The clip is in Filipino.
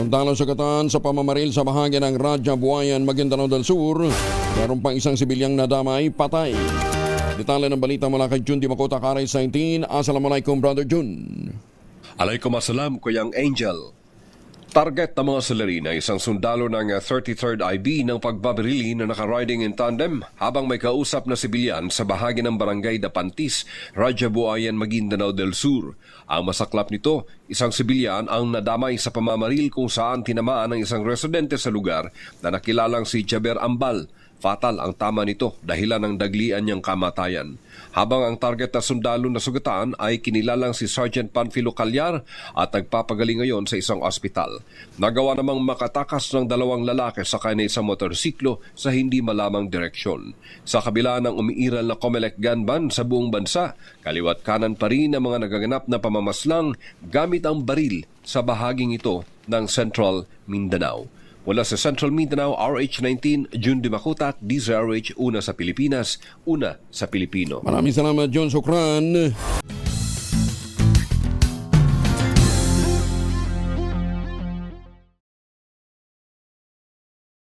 Sundalo sa katan sa pamamaril sa bahagi ng Raja Buayan, Maguindanao del Sur. Meron pang isang sibilyang nadamay, patay. Detalye ng balita mula kay Jun Di Makota Karay 19. Assalamualaikum, Brother Jun. Alaykum assalam, Kuyang Angel. Target ng mga salarina isang sundalo ng uh, 33rd IB ng pagbabarili na naka-riding in tandem habang may kausap na sibilyan sa bahagi ng barangay Dapantis, Raja Buayan, Maguindanao del Sur. Ang masaklap nito, isang sibilyan ang nadamay sa pamamaril kung saan tinamaan ng isang residente sa lugar na nakilalang si Jaber Ambal. Fatal ang tama nito dahilan ng daglian niyang kamatayan. Habang ang target na sundalo na sugatan ay kinilalang si Sergeant Panfilo Calyar at nagpapagaling ngayon sa isang ospital. Nagawa namang makatakas ng dalawang lalaki sa kanya isang motorsiklo sa hindi malamang direksyon. Sa kabila ng umiiral na Comelec gunban sa buong bansa, kaliwat kanan pa rin ang mga nagaganap na pamamaslang gamit ang baril sa bahaging ito ng Central Mindanao. Mula sa Central Mindanao, RH19, June Dimakutat, DZRH, una sa Pilipinas, una sa Pilipino. Maraming salamat, John Sukran.